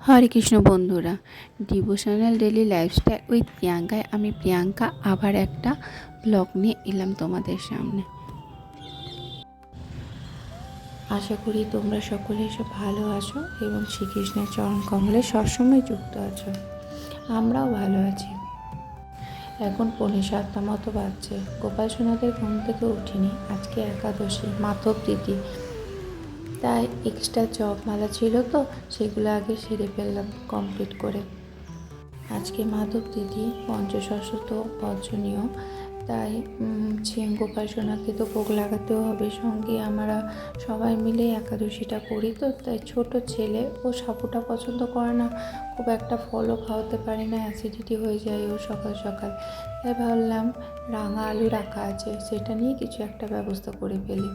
হরে কৃষ্ণ বন্ধুরা devotional daily lifestyle with প্রিয়াঙ্কায় আমি প্রিয়াঙ্কা আবার একটা ব্লগ নিয়ে এলাম তোমাদের সামনে। আশা করি তোমরা সকলে সব ভালো আছো এবং শ্রীকৃষ্ণের চরণ কমলে সবসময় যুক্ত আছো। আমরাও ভালো আছি। এখন পৌনে সাতটা মতো বাজছে। গোপাল সোনাদের ঘুম থেকে উঠিনি, আজকে একাদশী, মাধব তিথি তাই এক্সট্রা চপ মালা ছিল তো, সেগুলো আগে সেরে ফেললাম কমপ্লিট করে। আজকে মাধব দিদি পঞ্চশত বর্জনীয়, তাই ছিম গোপাল সোনাকে তো ভোগ লাগাতেও হবে, সঙ্গে আমরা সবাই মিলে একাদশীটা করি তো, তাই ছোট ছেলে ও সাপুটা পছন্দ করে না। খুব একটা ফলও খাওয়াতে পারি না অ্যাসিডিটি হয়ে যায় ও সকাল সকাল। তাই ভাবলাম রাঙা আলু রাখা আছে, সেটা নিয়ে কিছু একটা ব্যবস্থা করে ফেলি।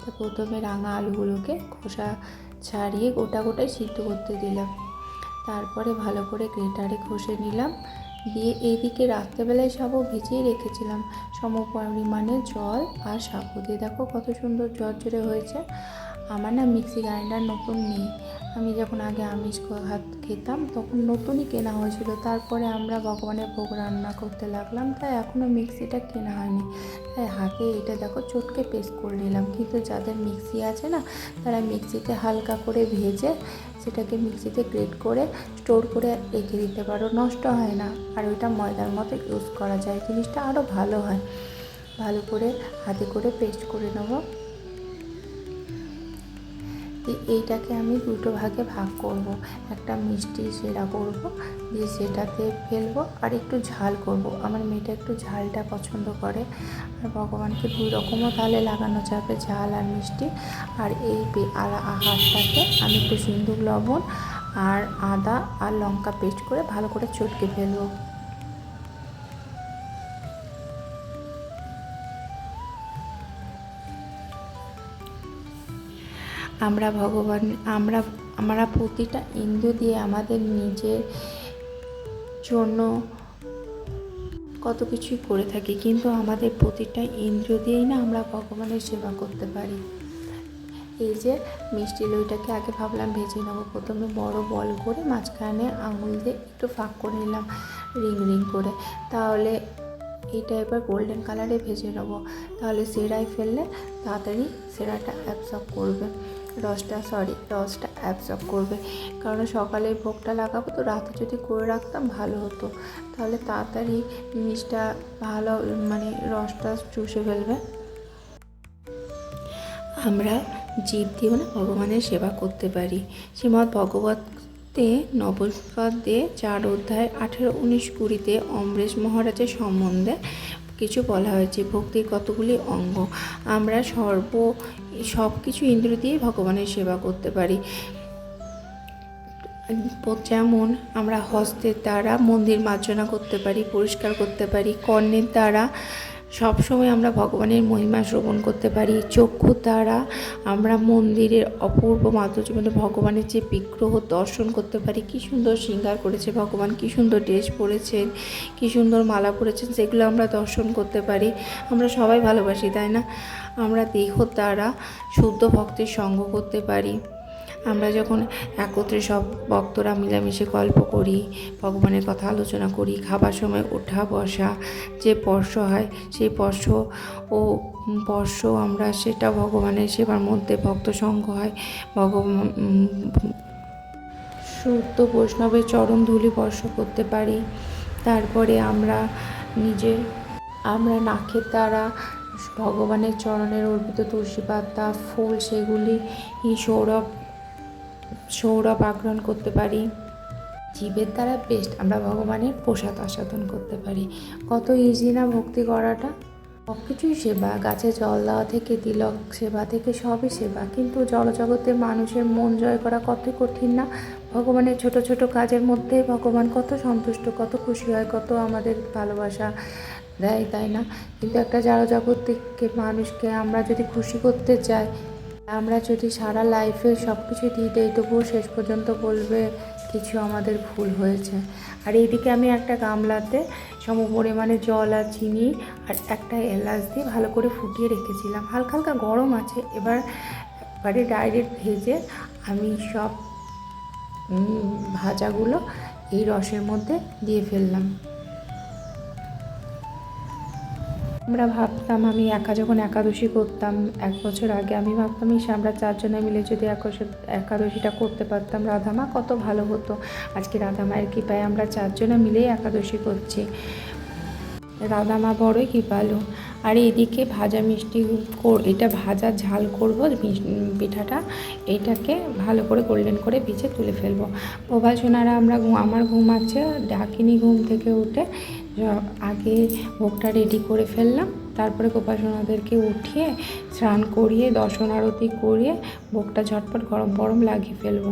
তো প্রথমে রাঙা আলুগুলোকে খোসা ছাড়িয়ে গোটা গোটাই সিদ্ধ করতে দিলাম। তারপরে ভালো করে গ্রেটারে ঘষে নিলাম। দিয়ে এইদিকে রাত্রেবেলায় সাবু ভিজিয়ে রেখেছিলাম। সম পরিমাণে জল আর সাবু দিয়ে দেখো কত সুন্দর জর্জরে হয়েছে। আমার না মিক্সি গ্রাইন্ডার নতুন নেই। আমি যখন আগে আমিষ ভাত খেতাম, তখন নতুনই কেনা হয়েছিল। তারপরে আমরা ভগবানের ভোগ রান্না করতে লাগলাম, তাই এখনও মিক্সিটা কেনা হয়নি। তাই হাতে এটা দেখো চটকে পেস্ট করে নিলাম। কিন্তু যাদের মিক্সি আছে না, তারা মিক্সিতে হালকা করে ভেজে সেটাকে মিক্সিতে গ্রেট করে স্টোর করে রেখে দিতে পারো। নষ্ট হয় না। আর ওইটা ময়দার মতো ইউজ করা যায়। জিনিসটা আরও ভালো হয়। ভালো করে হাতে করে পেস্ট করে নেব। এইটাকে আমি দুটো ভাগে ভাগ করব। একটা মিষ্টি সেরা করব, দিয়ে সেটাতে ফেলব আর একটু ঝাল করব। আমার মেয়েটা একটু ঝালটা পছন্দ করে আর ভগবানকে দুই রকমও তাহলে লাগানো যাবে, ঝাল আর মিষ্টি আর এই হাতটাকে আমি একটু সিন্দুর লবণ আর আদা আর লঙ্কা পেস্ট করে ভালো করে চটকে ফেলব আমরা ভগবান, আমরা আমরা প্রতিটা ইন্দ্র দিয়ে আমাদের নিজের জন্য কত কিছুই করে থাকি, কিন্তু আমাদের প্রতিটা ইন্দ্র দিয়েই না আমরা ভগবানের সেবা করতে পারি। এই যে মিষ্টি লইটাকে আগে ভাবলাম ভেজে নেব, প্রথমে বড় বল করে মাঝখানে আঙুল দিয়ে একটু ফাঁক করে নিলাম রিং রিং করে। তাহলে এইটা এবার গোল্ডেন কালারে ভেজে নেব। তাহলে সেরাই ফেললে তাড়াতাড়ি সেরাটা অ্যাবসর্ব করবে। রসটা সরি রসটা অ্যাবজর্ব করবে। কারণ সকালে ভোগটা লাগাবো তো, রাতে যদি করে রাখতাম ভালো হতো। তাহলে তাড়াতাড়ি জিনিসটা ভালো মানে রসটা চুষে ফেলবে। আমরা জীব দিয়েও না ভগবানের সেবা করতে পারি। শ্রীমৎ ভগবতে নবপদে চার অধ্যায় আঠেরো, উনিশ কুড়িতে অমরেশ মহারাজের সম্বন্ধে কিছু বলা হয়েছে, ভক্তির কতগুলি অঙ্গ। আমরা সর্ব সব কিছু ইন্দ্র দিয়ে ভগবানের সেবা করতে পারি। যেমন আমরা হস্তের দ্বারা মন্দির মার্জনা করতে পারি, পরিষ্কার করতে পারি, কর্ণের দ্বারা সবসময় আমরা ভগবানের মহিমা শ্রবণ করতে পারি। চক্ষু দ্বারা আমরা মন্দিরের অপূর্ব মাধুর্য মানে ভগবানের যে বিগ্রহ দর্শন করতে পারি। কি সুন্দর শৃঙ্গার করেছে ভগবান, কি সুন্দর ড্রেস পরেছেন, কি সুন্দর মালা পরেছেন, সেগুলো আমরা দর্শন করতে পারি। আমরা সবাই ভালোবাসি, তাই না? আমরা দেহ দ্বারা শুদ্ধ ভক্তের সঙ্গ করতে পারি। আমরা যখন একত্রে সব ভক্তরা মিলেমিশে গল্প করি, ভগবানের কথা আলোচনা করি, খাবার সময় ওঠা বসা যে স্পর্শ হয় সেই স্পর্শ ও স্পর্শ আমরা সেটা ভগবানের সেবার মধ্যে ভক্ত সঙ্গ হয়। ভগবান শুদ্ধ বৈষ্ণবের চরণ ধুলি স্পর্শ করতে পারি। তারপরে আমরা নিজে, আমরা নাকের দ্বারা ভগবানের চরণের অর্পিত তুলসী পাতা, ফুল, সেগুলি, সৌরভ সৌরভ আগ্রহণ করতে পারি, জীবের দ্বারা বেস্ট, আমরা ভগবানের প্রসাদ আস্বাদন করতে পারি। কত ইজি না ভক্তি করাটা? সব কিছুই সেবা, গাছে জল দেওয়া থেকে, তিলক সেবা থেকে সবই সেবা। কিন্তু জলজগতে মানুষের মন জয় করা কত কঠিন না? ভগবানের ছোট ছোট কাজের মধ্যে ভগবান কত সন্তুষ্ট, কত খুশি হয়, কত আমাদের ভালোবাসা দেয়, তাই না? কিন্তু একটা জগৎকে মানুষকে আমরা যদি খুশি করতে চাই আমরা যদি সারা লাইফে সব কিছু দিয়ে দিই, তবুও শেষ পর্যন্ত বলবে কিছু আমাদের ভুল হয়েছে। আর এইদিকে আমি একটা গামলাতে সম পরিমাণে জল আর চিনি আর একটা এলাচ দিয়ে ভালো করে ফুটিয়ে রেখেছিলাম। হালকা হালকা গরম আছে, এবার এবারে ডাইরেক্ট ভেজে আমি সব ভাজাগুলো এই রসের মধ্যে দিয়ে ফেললাম। আমরা ভাবতাম, আমি একা যখন একাদশী করতাম, এক বছর আগে আমি ভাবতাম, ইস, আমরা চারজনে মিলে যদি একাদশীটা করতে পারতাম। রাধামা কত ভালো হতো। আজকে রাধামায়ের কৃপায় আমরা চারজনে মিলেই একাদশী করছি। রাধামা বড়ই কৃপালু। আর এদিকে ভাজা মিষ্টি এটা ভাজা ঝাল করব পিঠাটা এইটাকে ভালো করে গোল্ডেন করে ভিজে তুলে ফেলব। প্রভাস সোনারা আমরা আমার ঘুম আছে, ডাকিনি ঘুম থেকে উঠে আগে ভোগটা রেডি করে ফেললাম, তারপরে গোপাসনাদেরকে উঠিয়ে স্নান করিয়ে দর্শন আরতি করিয়ে ভোগটা ঝটপট গরম গরম লাগিয়ে ফেলব।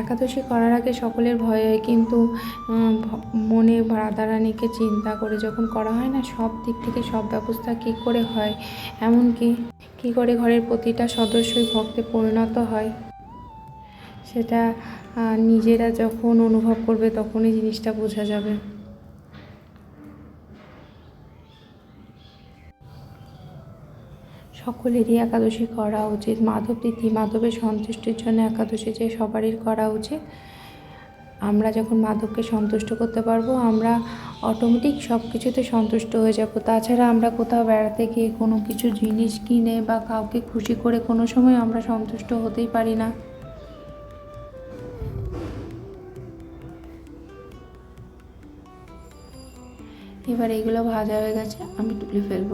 একাদশী করার আগে সকলের ভয় হয় কিন্তু মনে রাধারানীকে চিন্তা করে যখন করা হয় না, সব দিক থেকে সব ব্যবস্থা কী করে হয়? এমনকি কী করে ঘরের প্রতিটা সদস্যই ভক্তে পরিণত হয়? সেটা নিজেরা যখন অনুভব করবে তখনই জিনিসটা বোঝা যাবে। সকলেরই একাদশী করা উচিত। মাধব তিথি মাধবের সন্তুষ্টির জন্য একাদশী যে সবারই করা উচিত। আমরা যখন মাধবকে সন্তুষ্ট করতে পারব, আমরা অটোমেটিক সব কিছুতে সন্তুষ্ট হয়ে যাব। তাছাড়া আমরা কোথাও বেড়াতে গিয়ে কোনো কিছু জিনিস কিনে বা কাউকে খুশি করে কোনো সময় আমরা সন্তুষ্ট হতেই পারি না। এবার এগুলো ভাজা হয়ে গেছে আমি তুলে ফেলব।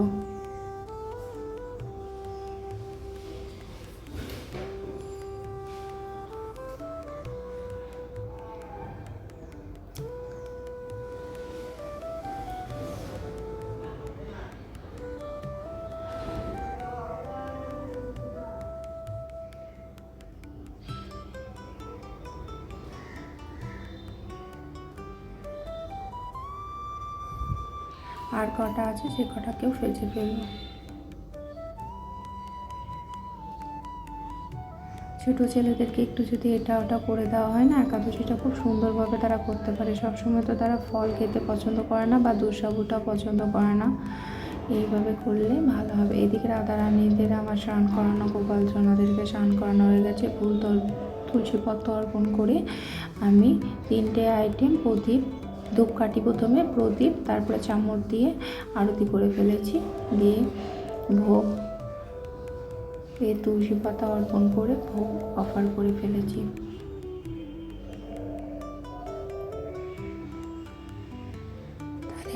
আর কটা আছে সে কটাকেও ফেলছে ফেলব ছোটো ছেলেদেরকে একটু যদি এটা ওটা করে দেওয়া হয় না, একাদশীটা খুব সুন্দরভাবে তারা করতে পারে। সবসময় তো তারা ফল খেতে পছন্দ করে না বা দুঃসাবুটা পছন্দ করে না। এইভাবে করলে ভালো হবে। এদিকে রাধারানীদের আমার স্নান করানো, গোপাল সোনাদেরকে স্নান করানো হয়ে গেছে। ফুল তল, তুলসী পত্র অর্পণ করে আমি তিনটে আইটেম প্রদীপ ধূপকাঠি প্রথমে, প্রদীপ, তারপরে চামচ দিয়ে আরতি করে ফেলেছি। দিয়ে ভোগ, এ তুলসী পাতা অর্পণ করে ভোগ অফার করে ফেলেছি।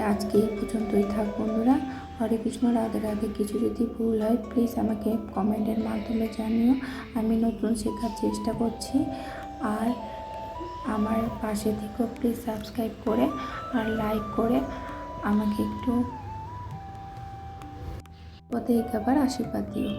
আজকে এই পর্যন্তই থাক বন্ধুরা। হরে কৃষ্ণ, রাধে রাধে। কিছু যদি ভুল হয় প্লিজ আমাকে কমেন্টের মাধ্যমে জানিও। আমি নতুন শেখার চেষ্টা করছি। আর আমার পাশে থেকেও প্লিজ সাবস্ক্রাইব করে আর লাইক করে আমাকে একটু পথে আবার আশীর্বাদ দিও।